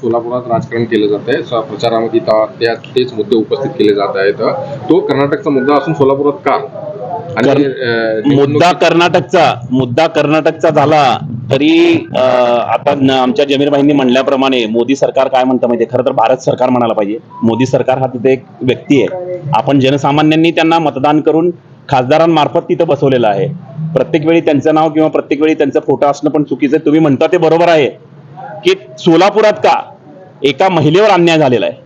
सोलापुरात राजकारण केलं जात आहे. प्रचारामध्ये त्या तेच मुद्दे उपस्थित केले जात आहेत. तो कर्नाटकचा मुद्दा असून सोलापुरात का? आणि मुद्दा कर्नाटकचा. मुद्दा कर्नाटकचा झाला तरी आता आमच्या जमीरबाईंनी म्हणल्याप्रमाणे मोदी सरकार काय म्हणतं माहितीये? खरं तर भारत सरकार म्हणायला पाहिजे. मोदी सरकार हा तिथे एक व्यक्ती आहे. आपण जनसामान्यांनी त्यांना मतदान करून खासदारांमार्फत तिथं बसवलेलं आहे. प्रत्येक वेळी त्यांचं नाव किंवा प्रत्येक वेळी त्यांचा फोटो असणं पण चुकीचं आहे. तुम्ही म्हणता ते बरोबर आहे. की सोलापुरात का? एका महिलेवर अन्याय झालेला आहे.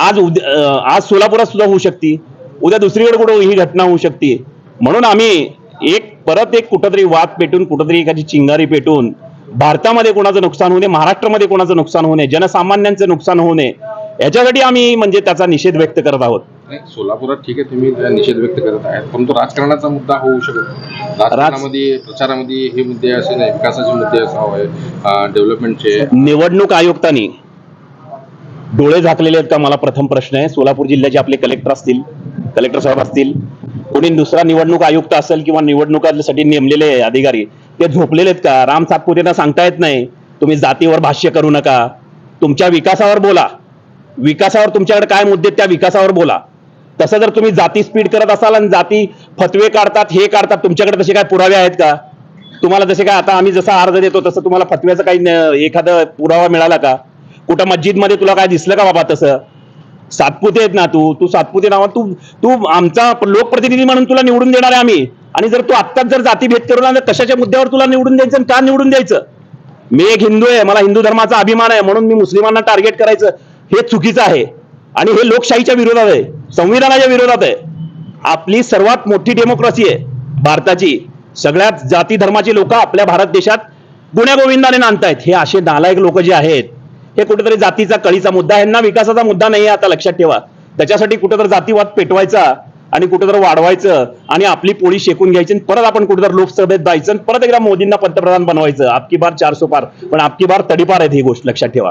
आज उद्या आज सोलापुरात सुद्धा होऊ शकते. उद्या दुसरीकडे कुठं ही घटना होऊ शकते. म्हणून आम्ही एक परत एक कुठंतरी वाद पेटून कुठंतरी एखादी चिंगारी पेटून भारतामध्ये कोणाचं नुकसान होऊ नये महाराष्ट्रामध्ये कोणाचं नुकसान होऊ नये जनसामान्यांचं नुकसान होऊ नये याच्यासाठी आम्ही म्हणजे त्याचा निषेध व्यक्त करत आहोत. नाही, सोलापुरात ठीक आहे तुम्ही निषेध व्यक्त करत आहात. परंतु राजकारणाचा मुद्दा होऊ शकत राजकारणामध्ये प्रचारामध्ये हे मुद्दे असे नाही विकासाचे मुद्दे असावे डेव्हलपमेंटचे निवडणूक आयुक्तांनी डोळे झाकलेले आहेत का? मला प्रथम प्रश्न आहे. सोलापूर जिल्ह्याचे आपले कलेक्टर असतील कलेक्टर साहेब असतील कोणी दुसरा निवडणूक आयुक्त असेल किंवा निवडणुकांसाठी नेमलेले अधिकारी ते झोपलेले आहेत का? राम सातपुतेंना सांगता येत नाही. तुम्ही जातीवर भाष्य करू नका. तुमच्या विकासावर बोला. विकासावर तुमच्याकडे काय मुद्दे त्या विकासावर बोला. तसं जर तुम्ही जाती स्पीड करत असाल आणि जाती फतवे काढतात हे काढतात तुमच्याकडे तसे काय पुरावे आहेत का? तुम्हाला जसे काय आता आम्ही जसा अर्ज देतो तसं तुम्हाला फतव्याचा काही एखादा पुरावा मिळाला का? कुठं मस्जिदमध्ये तुला काय दिसलं का बाबा तसं? सातपुते आहेत ना तू? तू सातपुते नावा तू तू आमचा लोकप्रतिनिधी म्हणून तुला निवडून देणार आहे आम्ही. आणि जर तू आत्ताच जर जातीभेद करून आला, तर कशाच्या मुद्द्यावर तुला निवडून द्यायचं आणि का निवडून द्यायचं? मी एक हिंदू आहे मला हिंदू धर्माचा अभिमान आहे म्हणून मी मुस्लिमांना टार्गेट करायचं हे चुकीचं आहे. आणि हे लोकशाहीच्या विरोधात आहे. संविधानाच्या विरोधात आहे. आपली सर्वात मोठी डेमोक्रेसी आहे. भारताची. सगळ्यात जाती धर्माची लोक आपल्या भारत देशात गुण्यागोविंदाने नांदतायत. हे असे नालायक लोक जे आहेत हे कुठेतरी जातीचा कळीचा मुद्दा यांना विकासाचा मुद्दा नाही आहे आता लक्षात ठेवा. त्याच्यासाठी कुठेतरी जातीवाद पेटवायचा आणि कुठेतरी वाढवायचं आणि आपली पोळी शेकून घ्यायची आणि परत आपण कुठेतरी लोकसभेत जायचं आणि परत एकदा मोदींना पंतप्रधान बनवायचं. आपकी बार चारसो पार. पण आपकी बार तडीपार आहेत ही गोष्ट. लक्षात ठेवा.